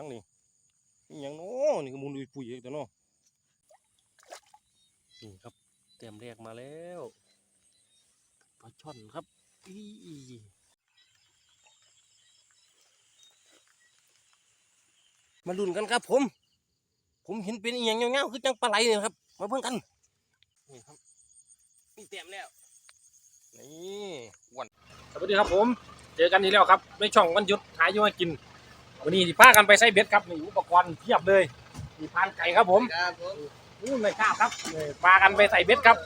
ทั้งนี่นี่ยังน้นี่ก็มุนอุยปุยอีกตัวเนาะนี่ครับเต็มแรกมาแล้วปลาช่อนครับอีมาลุ้นกันครับผม ผมเห็นเป็นอหย่างเงี้ยๆคือจังปลาไหลเนี่ยครับ มาเบิ่งกัน นี่ครับนี่เต็มแล้ว นี่อ้วนสวัสดีครับผม เจอกันอีกแล้วครับในช่องวันหยุดหาอยู่ให้กิน วันนี้สิพากันไปใส่เบ็ดครับนี่อุปกรณ์เพียบเลยมีพานไก่ครับผมครับผมนี่ไม่กล้าครับนี่พากันไปใส่เบ็ดครับ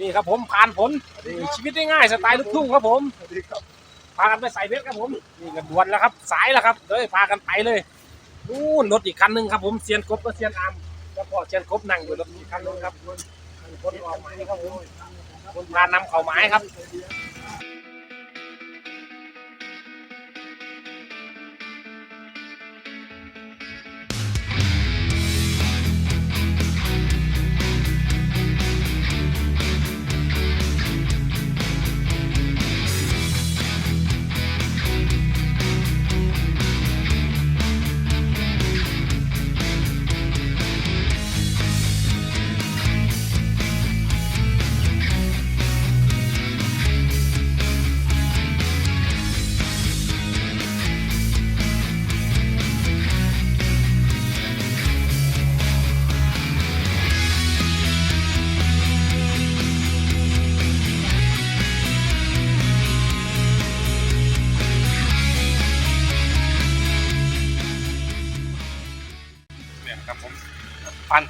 นี่ครับผมผ่านผลนี่ชีวิตง่ายๆสไตล์ลูกทุ่งครับผมสวัสดีครับพากันไปใส่เบ็ดครับผมนี่กันดวนแล้วครับ สายแล้วครับเลยพากันไปเลยนู่นรถอีกคันหนึ่งครับผมเซียนกบก็เซียนอามแล้วก็เซียนกบนั่งอยู่รถอีกคันหนึงครับคนออกไม้ครับผมคนพานำเข่าไม้ครับ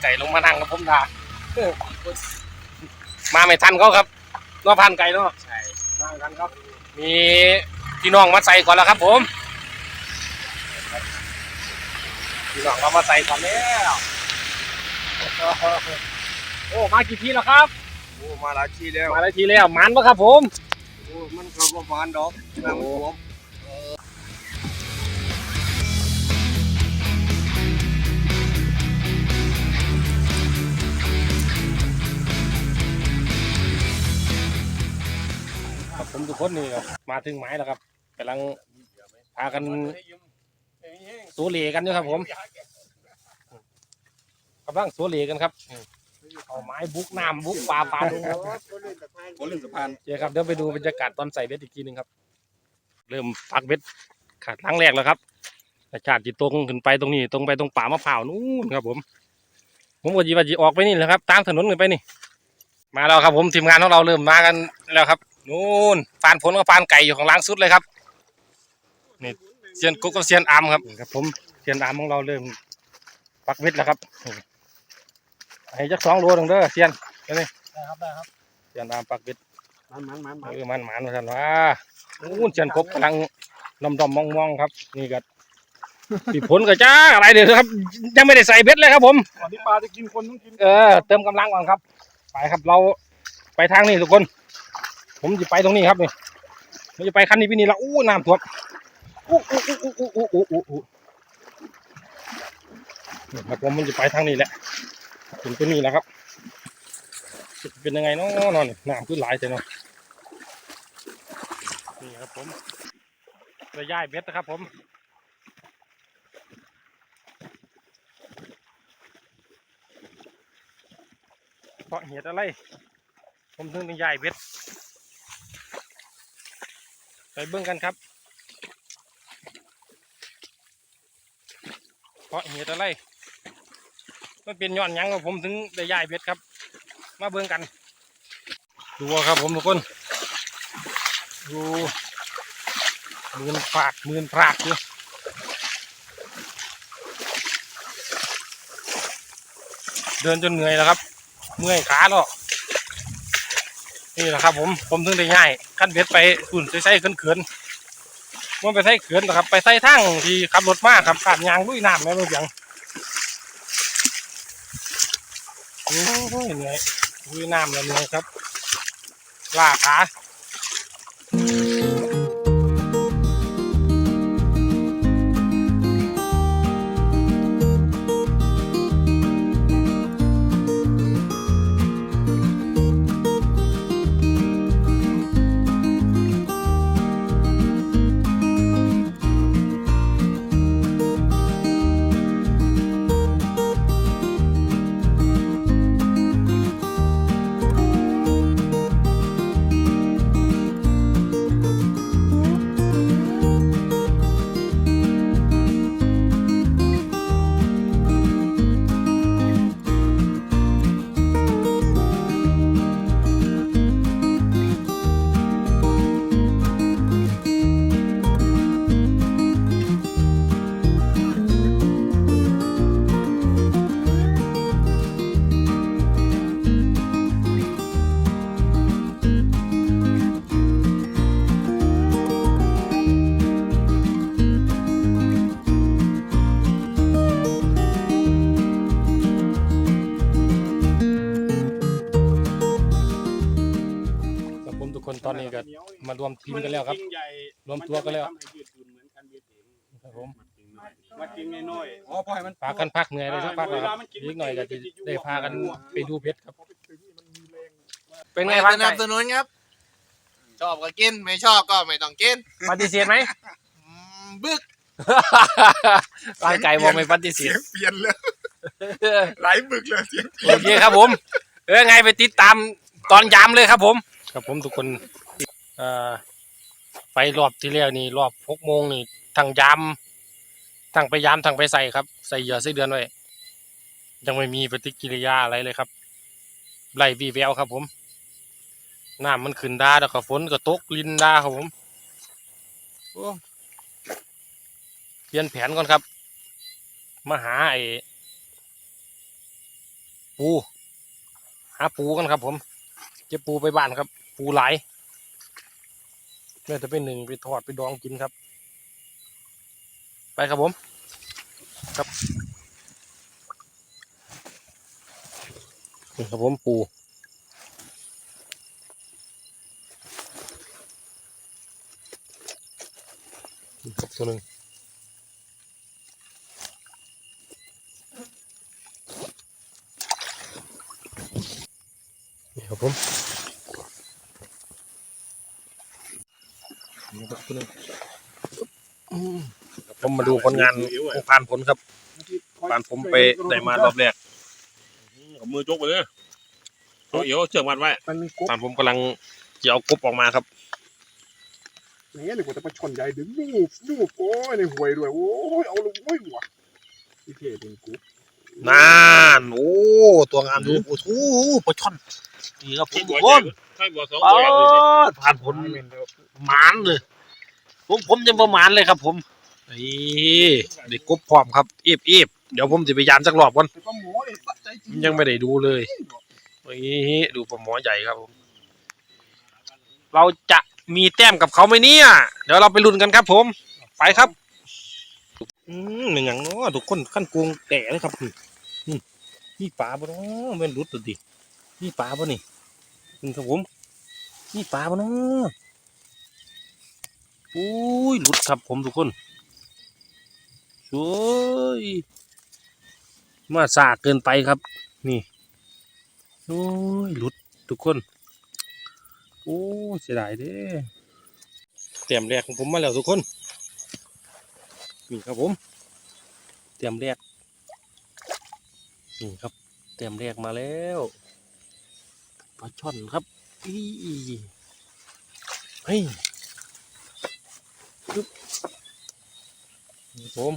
ไก่ลงมานั่งครับผมดาเออมาไม่ทันเขาครับเนาะพานไก่เนาะใช่มาไม่ทันครับ มีพี่น้องมาใส่ก่อนแล้วครับ ผมพี่น้องเรามาใส่ก่อนแล้วโอ้มากี่ทีแล้วครับโอ้มาหลายทีแล้วมาได้ทีแล้วมันปะครับ ผมโอ้มันก็ประมาณดอกน้ำ ครับผมทุกคนนี่ครับมาถึงไม้แล้วครับกำลังพากันสูเหลกันอยู่ครับผมกำลังสูเหลกันครับเอาไม้บุกน้ำบุกปลาปลาดูครับบนเรื่องสะพานเดี๋ยวครับเดี๋ยวไปดูบรรยากาศตอนใส่เบ็ดอีกทีหนึงครับ เริ่มปักเบ็ดขาดครั้งแรกแล้วครับแต่ชาติจิตรงขึ้นไปตรงนี้ ตรงไปตรงป่ามะพร้าวนู่นครับ ผม ผมก็จีว่าจีออกไปนี่แหละครับ ตามถนนกันไปนี่ มาแล้วครับ ผมทีมงานของเราเริ่มมากันแล้วครับ นู่นฟานผลกับฟานไก่อยู่ข้างล่างสุดเลยครับนี่เซียนกุ๊กกับเซียนอามครับนี่ครับ ผมเซียนอามของเราเริ่มปักเบ็ดแล้วครับให้จักสองโลหนึงเด้อเซียนได้ไหมได้ครับได้ครับเซียนอามปักเบ็ดมันมันมันเออมันหมันมาสันว่าอู้เชียนกบกำลังดอมดอมมองมองๆครับ นี่ก็ปีผลก็จ้าอะไรเดี๋ยวครับ ยังไม่ได้ใส่เบ็ดเลยครับ ผมก่อนที่ปลาจะกินคนต้องกินเออเติมกำลังก่อนครับ ไปครับเราไปทางนี้ทุกคน ผมจะไปตรงนี้ครับนี่ผมจะไปคันนี้พี่นี่ละอู้น้ำท่วมอู้อู้อู้อู้อู้อู้อู้อู้นี่ครับผมมันจะไปทางนี้แหละถึงตัวนี้แล้วครับเป็นยังไงเนาะนอนน้ำขึ้นหลายแต่เนาะนี่ครับผมจะย่ายเบ็ดนะครับผมเพราะเหตุอะไร ผมถึงต้องย่ายเบ็ด ไปเบิ่งกันครับ เพราะเหตุอะไรมันเป็นย้อนยังว่าผมถึงได้ย่ายเบ็ดครับ มาเบิ่งกัน ดูครับผมทุกคน ดูมืนฝากมืนพรากอยู่เดินจนเหนื่อยแล้วครับ เมื่อยขาแล้ว นี่แหละครับ ผมผมถึงได้ง่ายขั้นเบ็ดไปขุ่นใส่เขินเขินๆมันไปใส่เขินนะครับ ไปใส่ทั้งที่ขับรถมากครับขาดยางลุยน้ำแม่เมื่อยังโอ้ยเหนื่อยลุยน้ำแล้วเหนื่อยครับลาขา นนี้ก็มารวมทีมกันแล้วครับมันใหญ่รวมตัวกันแล้วมัจะไม่ทำให้ยืดหยุ่นเหมือนกันเบียดเองครับผมวัดกินน้อยๆอ๋อพอให้มันพากันพักเหนื่อยเลยสักพักแล้วครับอีกหน่อยก็จะได้พากันไปดูเพชรครับ เป็นไงไม่พัสนนับไก่สนุนครับ ชอบก็กิน ไม่ชอบก็ไม่ต้องกินปฏิเสธไหมอืมบึกร่างไก่บอกไม่ปฏิเสเสียธงเปลี่ยนเลยไหลบึกเลยเสียงโอเคครับผม เออไงไปติดตามตอนยามเลยครับผม ครับผมทุกคนเอ่อ ไปรอบที่แล้วนี่รอบหกโมงนี่ทางยามทางไปยามทางไปใส่ครับ ใส่เหยื่อใส่เดือนไว้ยังไม่มีปฏิกิริยาอะไรเลยครับไล่วีแววครับผมน้ำมันขึ้นดาแล้วก็ฝนก็ตกลินดาครับผมเปลี่ยนแผนก่อนครับ มาหาไอ้ปู หาปูกันครับผม จะปูไปบ้านครับ ปูหลาย แม่จะไปหนึ่งไปทอดไปดองกินครับ ไปครับผม ครับนี่ครับผมปูนี่ครับตัวหนึ่งนี่ครับผมนี่ครับตัวหนึ่งอืมครับผมมา ดูผลงานของผ่านผลครับปานผมไปได้มารอบแรกเอามือจกไปเลยเอาเอียวเชือกมัดไว้มันมีกบผ่านผมกำลังจะเอากบออกมาครับเนี่ยหนึ่งกว่าจะมาชนใหญ่ดึงนูบนูบโอ้ยในห่วยด้วยโอ้ยเอาลงโอ้ยหัวพี่เท่เป็นกูนานโอ้ตัวงามดูโอ้โหปลาช่อนนี่ครับผมทุกคนใช่บัวสองอ๋อตัวเลยดิผ่านผลหมานเลยผมผมยังประมาณเลยครับผม นี่เด็กกบพร้อมครับเอฟเอฟเดี๋ยวผมจะไปยานสักรอบก่อนยังไม่ได้ดูเลยนี่ดูปลาหมอใหญ่ครับผมเราจะมีแต้มกับเขาไหมเนี่ย เดี๋ยวเราไปลุ้นกันครับ ผม ไปครับ อืมอย่างนาะทุกคนขั้นกวงแต่เลยครับนี่นี่ปลาบ่เนาะเป็นรุดตัวดินี่ปลาบ่นี่นี่ครับผมนี่ปลาบ่เนาะอุ้ยหลุดครับผมทุกคน สวยมาสากเกินไปครับ นี่ โอ้ยหลุดทุกคน โอ้เสียดายเด้เตรียมแรกของผมมาแล้วทุกคน นี่ครับผม เตรียมแรกนี่ครับ เตรียมแรกมาแล้วปลาช่อนครับอีเฮ้ยปึ๊บนี่ครับผม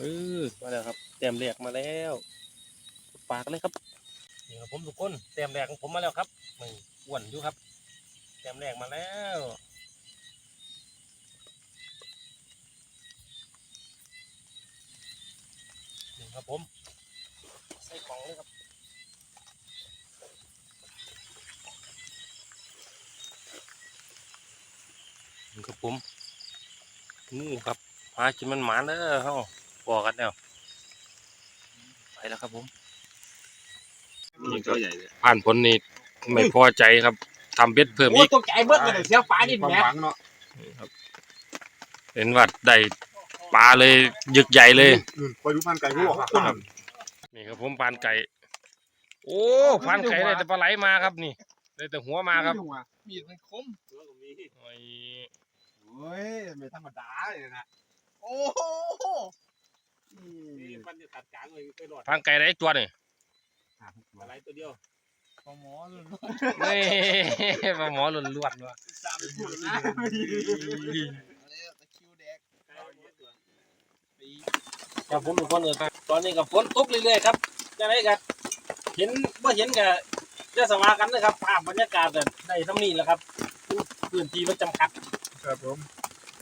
เออมาแล้วครับเตรียมแรกมาแล้วปากเลยครับนี่ครับผมทุกคนเตรียมแรกของผมมาแล้วครับนี่อ้วนอยู่ครับเตรียมแรกมาแล้วนี่ครับผมใส่กล่องเลยครับนี่ครับผมนี่ครับพากินมันหมาเด้อเฮาบ อกกันแล้วไปแล้วครับผมนี่ตัวใหญ่เลยผ่านผลนี่ไม่พอใจครับทำเบ็ดเพิ่มโอ้อีกตกใจเบิดเลยเสียฟ้าดินความแหม่หวังเนาะเห็นว่าได้ปลาเลยยึกใหญ่เลยอืมคอยดูพันไก่กูบอกคนครับนี่ครับผมปานไก่ โอ้ปานไก่ได้แต่ปลาไหลมาครับนี่ได้แต่หัวมาครับมีดมันคมโอ้ยเฮ้ยไม่ธรรมดาเลยนะโอ้โห นี่มันจะตัดกลางเลยไปหลอดปานไก่ได้ตัวนี่อะไรตัวเดียวปลาหมอเลยนี่ปลาหมอหล่นลวดว่ะตามไปพูดนะตะคิวแดกครับผมทุกคนเลยครับตอนนี้กับฝนตกเรื่อยๆครับจะได้กันเห็นว่าเห็นกับจะสวากันนะครับภาพบรรยากาศแบบได้ทั้งนี้แหละครับพื้นที่มันจำกัด ครับผม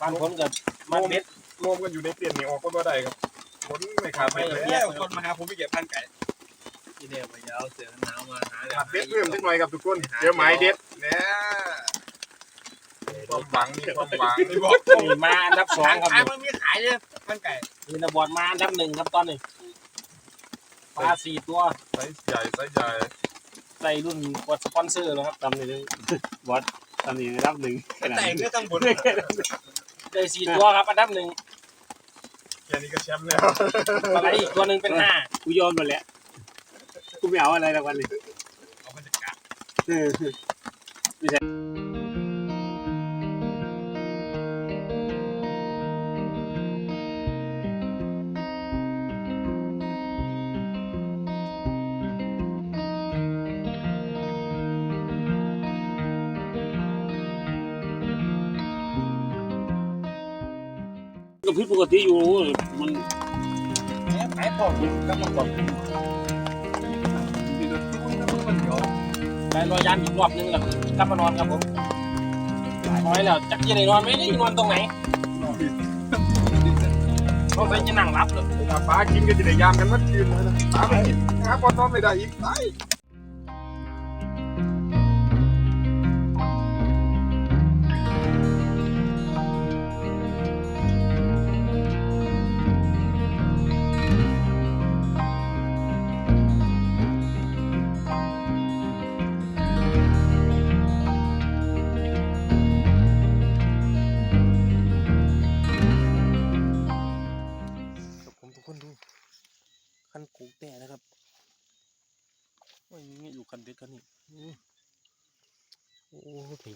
บางคนกับมันเม็ดรวมกันอยู่ในเตียนนี่ออกก็ได้ครับ ผลไม่ขาดไม่ไม่ละเลเอียยดคนมาหาผมไปเก็บพันไก่ที่เดียวไปเอาเสือหนาวมาหาขาดเด็ดเพิ่มสักหน่อยครับทุกคนเดี๋ยวหมายเด็ดเนี่ยความหวังนี่ความหวังนี่บอกนี่มาอันดับสองครับขายมันมีขายเลยพันไก่มีนาบอดมาอันดับหนึ่งครับตอนนี้ปลาสี่ตัวไซส์ใหญ่ไซส์ใหญ่ใส่รุ่นกดสปอนเซอร์แล้วครับตามนี้เลยบอดตอนนี้ระดับหนึ่งแต่งได้ตั้งบนได้สี่ตัวครับอันดับหนึ่ง แค่นี้ก็แชมป์แล้วปลาไหลอีกตัวหนึ่งเป็นห้ากูยอมหมดแล้วกูไม่เอาอะไรรางวัลนี้เอาบรรยากาศเออ ก็ผิดปกติอยู่มันขายพอกินกับมาก่อนไปรอยานอีกรอบนึงแล้วกลับมานอนครับผมน้อยแล้วจักจะได้นอนไหมได้นอนตรงไหนเขาไปจะนั่งรับเลยถ้าปลากินก็จะได้ยามกันมัดคืนเลยนะปลาไม่กินหาปลาต้อมไม่ได้อีกตาย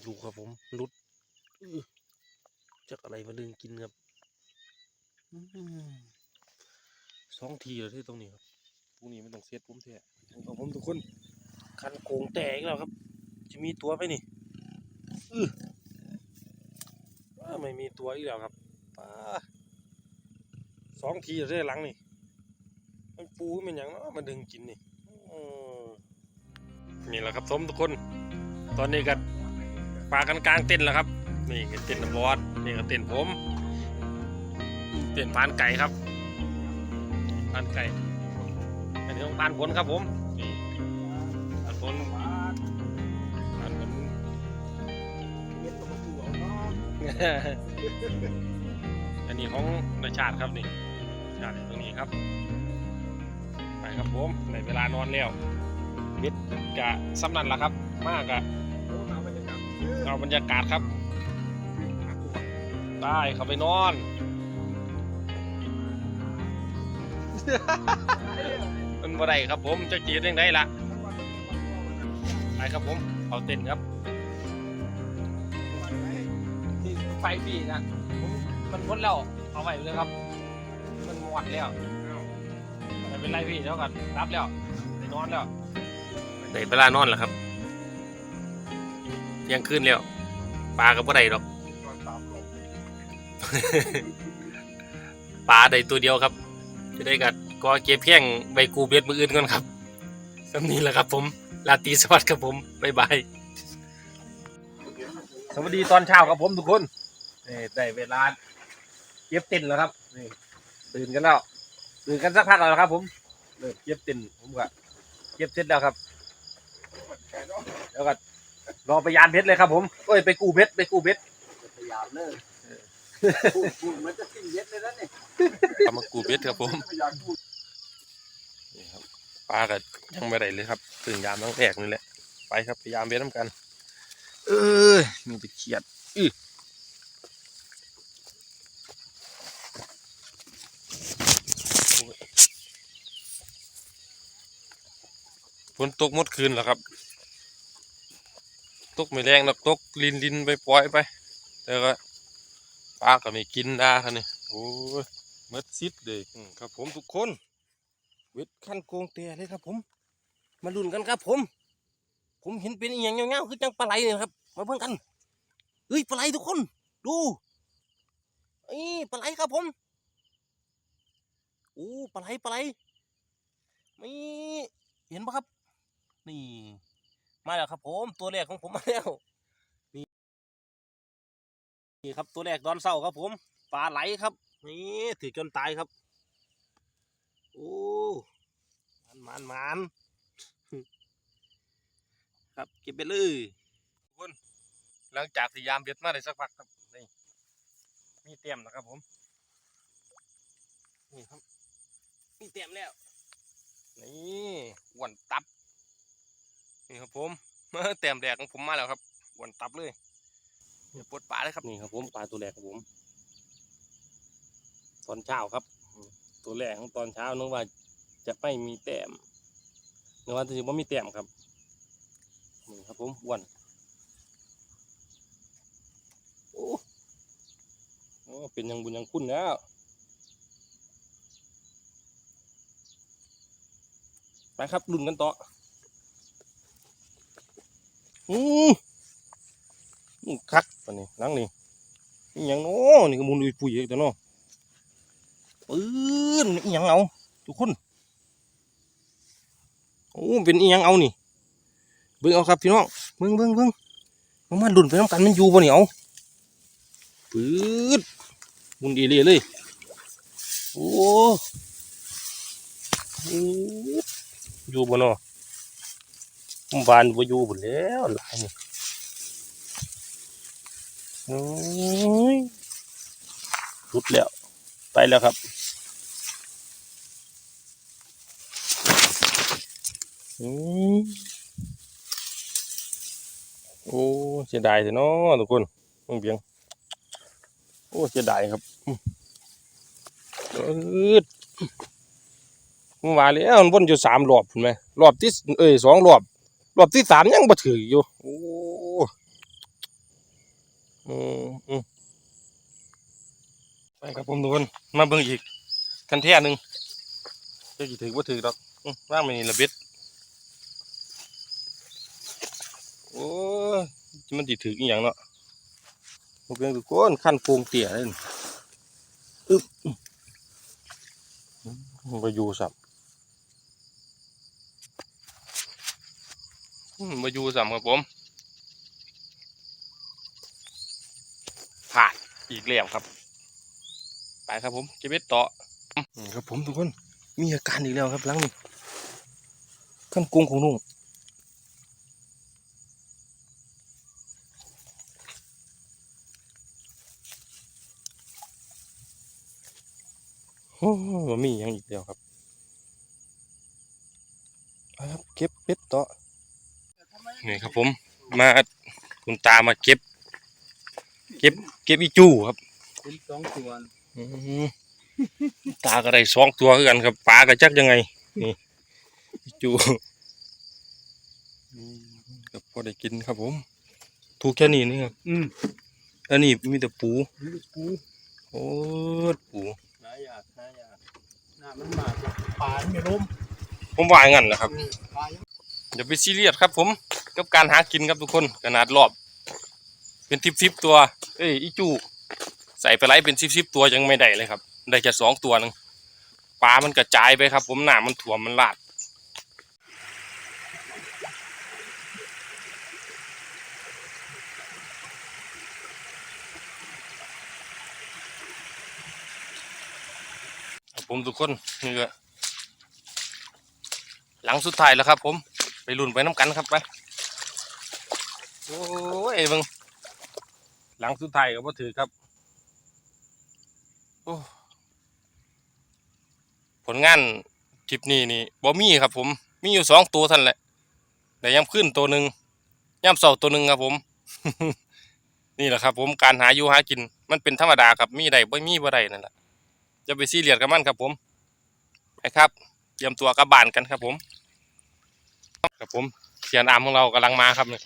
อยู่ครับผมรุดจากอะไรมาดึงกินครับสองทีเลยที่ตรงนี้ครับพรุ่งนี้ไม่ต้องเสียดผมแท้ครับผมทุกคน คันโกงแตกแล้วครับ จะมีตัวไหมนี่อือว่าไม่มีตัวอีกแล้วครับป้าสองทีเรื่อยหลังนี่ มันปูมันอย่างเนาะมันดึงกินนี่นี่แหละครับสมทุกคน ตอนนี้ก็ ปากันกลางเต้นแล้วครับ นี่ก็เต้นบอสนี่ก็เต้นผมเต้นพานไก่ครับพานไก่อันนี้ของพานผลครับผมนี่พานผลพานผลอันนี้ของนายชาติครับนี่ชาติตรงนี้ครับ ไปครับผมในเวลานอนแล้วเบ็ดกะสำนันละครับ มากอะ เอาบรรยากาศครับได้เข้าไปนอน มันบ่ได้ครับผมจะจีดยังไงล่ะไปครับผมเอาเต้นครับที่ไฟปีนะมันพ้นแล้วเอาไว้เลยครับ มันหมดแล้วไม่เป็นไรพี่เดี๋ยวก่อนรับแล้วไปนอนแล้วในเวลานอนแล้วครับเที่ ยังคืนแล้วปลาก็บ่ได้ดอก ปลาได้ตัวเดียวครับ จะได้กัดก็เก็บเพียงใบกูเบ็ดมืออื่นก่อนครับสำนี้แหละครับผมลาตีสวัสดิ์ครับผมบ๊ายบายสวัสดีตอนเช้าครับผมทุกคนนี่ได้เวลาเก็บต็นแล้วครับนี่ตื่นกันแล้วตื่นกันสักพักแล้วครับ ผมเริ่มเก็บต็นผมก็เก็บเสร็จแล้วครับแล้วก็ รอไปยานเพชรเลยครับผมเอ้ยไปกู้เพชรไปกู้เพชรพยายามเลยพูดพูดมันจะสิ้นเย็ดเลยนะเนี่ยเอามากู้เพชรครับผมพยายามพูดนี่ครับปลาก็ยังไม่ได้เลยครับตื่นยามตั้งแรกนี่แหละไปครับพยายามเพชรน้ำกัน เออมีไปเขียดอื้อฝนตกหมดคืนแล้วครับ ตกไม่แรงหรอกตกลินลินไปปล่อยไปแต่ก็ปลาก็ไม่กินดาครับนี่โอ้ยหมดซิดเลยครับผมทุกคนเวทขั้นโกงเตะเลยครับผม มาลุ้นกันครับผม ผมเห็นเป็นอย่างเงี้ยๆคือจังปลาไหลเนี่ยครับ มาเบิ่งกันเฮ้ยปลาไหลทุกคน ดูไอ้ปลาไหลครับผมโอ้ปลาไหลปลาไหลไม่เห็นปะครับ นี่ มาแล้วครับผมตัวแรกของผมมาแล้วนี่นี่ครับตัวแรกดอนเศร้าครับผมปลาไหลครับนี่ถือจนตายครับโอ้มันมันมันครับเก็บไปเลยทุกคนหลังจากที่ยามเบ็ดมาได้สักพักครับนี่มีเต็มแล้วครับผมนี่ครับมีเต็มแล้วนี่อ้วนตับ นี่ครับผมเต็มแดกของผมมาแล้วครับวนตับเลยเนี่ยปลดปลาเลยครับนี่ครับผมปลาตัวแรกครับผม ตอนเช้าครับ ตัวแรกของตอนเช้านึกว่าจะไม่มีแต้มนึกว่าจะไม่มีแต้มครับนี่ครับผมอ้วนโอ้โอ้เป็นยังบุญยังคุณแล้วไปครับลุ้นกันต่อ อืมอืมคักปะนี่นั่งนี่นี่ยังน้นี่ก็มุนอุยปุยอีกแต่เนาะปืนนี่ยังเอาทุกคนโอ้เป็นอีหยังเอานี่เบิ่งเอาครับพี่น้องเบิ่งเบิ่งเบิ่งมันมาดุนไปน้ำกันมันอยู่บ่เนี่ยเอาปืดมุนดีเลยเลยโอ้โอ้อยู่บ่เนาะ ผมบานบ่อยู่พุ่นแล้วหลายนี่โอ้ยหลุดแล้ว ไปแล้วครับอืมโอ้เสียดายสิเนาะทุกคนมึงเบียง โอ้เสียดายครับอืมเอิดมาแล้วมันวนอยู่สามรอบเห็นไหมรอบที่เอ้ยสองรอบ รอบที่สามยังบ่ถืออยู่ โอ้อืมอืมไปครับผมทุกคนมาเบิ่งอีกคันแท่หนึ่งจะกี่ถือว่าถือดอกอืมว่างไม่นี่ละเบ็ดโอ้ยมันติถืออีหยังเนาะมันเป็นทุกคนขั้นโปงเตี่ยเลยนี่อึ๊บมันไปอยู่สับ มาอยู่สับครับผมผ่านอีกแล้วครับ ไปครับผมเก็บเบ็ดต่อครับผมทุกคนมีอาการอีกแล้วครับลังนี้ขั้นกงของนุ่งโอ้มีอย่างอีกแล้วครับครับเก็บเบ็ดต่อ นี่ครับผมมาคุณตามาเก็บ เก็บ เก็บอีจูครับเป็นสองตัวอืมตาก็ได้สองตัวคือกันครับปลาก็จักยังไง นี่อีจูอืมก็พอได้กินครับผม ถูกแค่นี้นี่ครับอืมอันนี้มีแต่ปู นี่ปูโอ้ปูหายากหายากน้ำมันมากปลาไม่ล้มผมว่าอย่างนั้นแหละครับ ปลายัง อย่าไปซีเรียสครับผมกับการหากินครับทุกคนขนาดรอบ เป็นทิปทิปตัว เอ้ยอีจูใส่ไปไล่เป็นทิปทิปตัวยังไม่ได้เลยครับ ได้แค่สองตัวหนึงปลามันกระจายไปครับ ผมหนามันถ่วมมันลาดผมทุกคนนี่ก็หลังสุดท้ายแล้วครับผม ลุ้นไปน้ำกันครับไปโอ้ยเบิ่งหลังสุดท้ายก็บ่ถือครับโอ้ผลงานคลิปนี้นี่บ่มีครับ ผมมีอยู่สองตัวท่านแหละแต่ย่ำขึ้นตัวหนึ่งย่ำเสาตัวหนึ่งครับผม นี่แหละครับ ผมการหาอยู่หากิน มันเป็นธรรมดาครับมีใดบ่มีบ่ได้นั่นแหละจะไปซีเรียสกับมันครับ ผมไปครับเตรียมตัวกลับบ้านกันครับผม ครับผมเสียนอามของเรากำลังมาครับนี่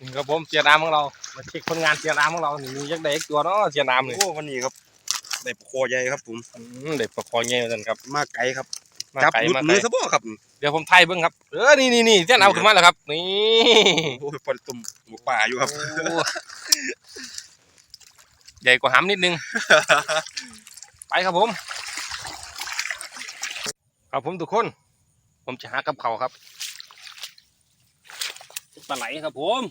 นี่ครับผมเสียนอามของเรามาเช็คผลงานเสียนอามของเรานี่มียักษ์ได้อีกตัวเนาะเสียนอามนี่โอ้วันนี้ครับได้ปลาคอใหญ่ครับผมอืมเด็กประคองเงี้ยกันครับ มาไกลครับมาจับไกลหลุดมาไกลมือซะบ่ครับ เดี๋ยวผมไทยเบิ้งครับเออนี่นี่นี่เสียนอามขึ้นมาแล้วครับ นี่โอ้ยปลาตุ่มหมูป่าอยู่ครับโอ้ใหญ่กว่าหำนิดนึง ไปครับผม ครับผมทุกคน ผมจะหากับเขาวครับ ปลาไหลครับผม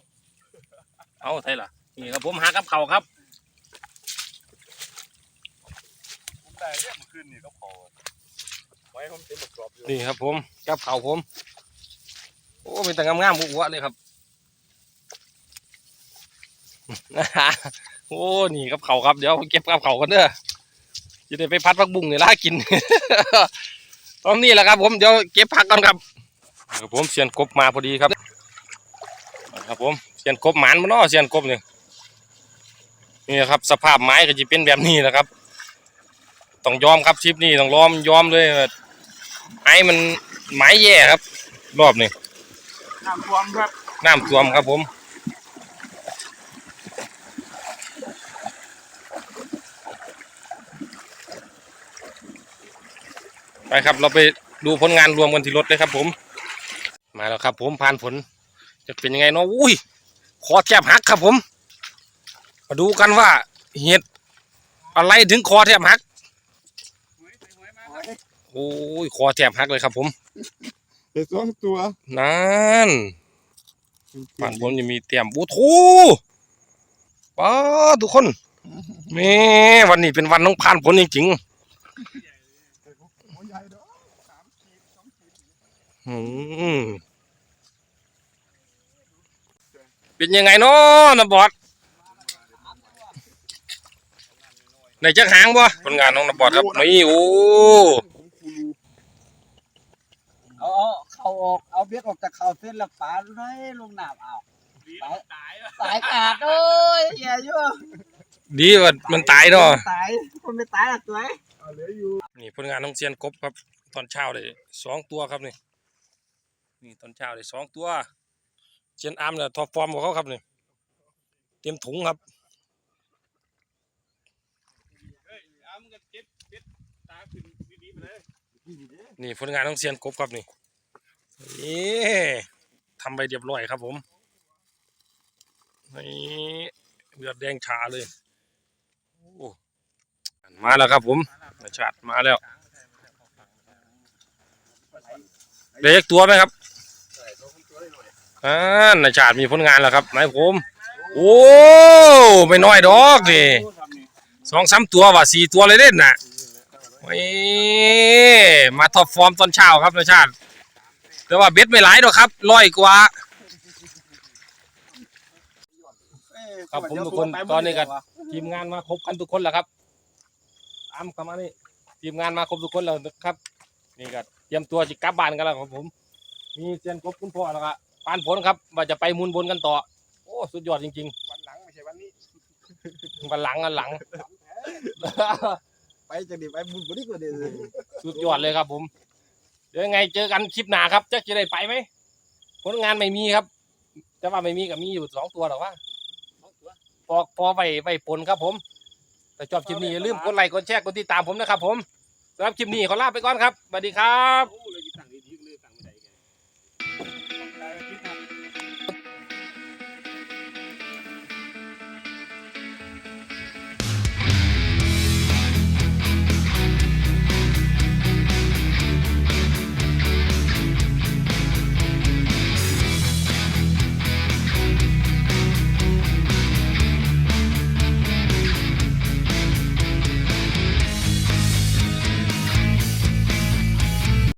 เอาใช่ล่ะ นี่ครับผมหากับเขาวครับได้เรื่องขึ้นนี่ก็พอไว้ผมเต็มกรอบอยู่นี่ครับผมกับเขาวผม โอ้เป็นแต่งามๆบุกวะเลยครับ โอ้นี่กับเขาวครับเดี๋ยวเก็บกับเขาวกันเด้อจะได้ไปพัดพักบุ้งเนี่ยล่ากิน ตอนนี้แหละครับ ผมเดี๋ยวเก็บผักก่อนครับครับผมเสียนกบมาพอดีครับ ครับผมเสียนกบหมานมาเนาะเสียนกบเนี่ยนี่นะครับสภาพไม้ก็จะเป็นแบบนี้นะครับ ต้องยอมครับทริปนี้ต้องยอมยอมเลยว่าไม้มันไม้แย่ครับ รอบนี้น้ำท่วมครับน้ำท่วมครับผมไปครับเราไปดูผลงานรวมกันที่รถเลยครับผม มาแล้วครับผมผ่านผล จะเป็นยังไงเนาะอุ้ยคอแทบหักครับผม มาดูกันว่าเหตุอะไรถึงคอแทบหักโอ้ยคอแทบหักเลยครับผมเด็ดสองตัวนั่นผ่านผมจะมีเตรียมบูทูป้าดทุกคนแม่วันนี้เป็นวันน้องผ่านผลจริงหัวใหญ่เด้อสามขีดสองขีดๆอืม เป็นยังไงเนาะนะบอดในจักหางบ่ผลงานน้องนะบอดครับนี่โอ้เอาเอาเขาออกเอาเบ็ดออกจากเขาเส้นแล้วปลาไหลลงน้ำเอาตายตายขาดโอ้ยเหี้ยอยู่ดีว่ามันตายเนาะตายคนไม่ตายละตัวเอาเหลืออยู่นี่ผลงานน้องเซียนกบครับ ตอนเช้าเลยสองตัวครับนี่นี่ตอนเช้าเลยสองตัว เซียนอาร์มเนี่ยท็อปฟอร์มของเขาครับนี่เต็มถุงครับนี่ผลงานน้องเซียนกบครับนี่นี่ทำไปเรียบร้อยครับผมนี่เลือดแดงชาเลยมาแล้วครับผมนาชาติมาแล้วได้ยักตัวไหมครับ อ่านายชาติมีผลงานแล้วครับนายผม โอ้ไม่น้อยดอกดิสองสามตัวว่ะสี่ตัวเลยเด่นน่ะโอ้ยมาท็อปฟอร์มตอนเช้าครับนายชาติ แต่ว่าเบ็ดไม่หลายดอกครับร้อยกว่า ครับผมทุกคนตอนนี้ก็ทีมงานมาครบกันทุกคนแล้วครับตามกันมานี่ทีมงานมาครบทุกคนแล้วนะครับ นี่ก็เตรียมตัวจะกลับบ้านกันแล้วครับผม มีเซียนกบคุณพ่อแล้วก็ ปานผลครับว่าจะไปมุนบนกันต่อ โอ้สุดยอดจริง วันหลังไม่ใช่วันนี้ๆ วันหลังวันหลัง ไปจะดีไปบุญบุญนี่ก็ดีเลยสุดยอดเลยครับผม เดี๋ยวยังไงเจอกันคลิปหน้าครับจะจะได้ไปไหมผลงานไม่มีครับ แต่ว่าไม่มีกับมีอยู่สองตัวหรอกว่า พอพอไปไปปนครับผมแต่ชอบคลิปนี้อย่าลืมกดไลค์กดแชร์กดติดตามผมนะครับผมสำหรับคลิปนี้ขอลาไปก่อนครับสวัสดีครับ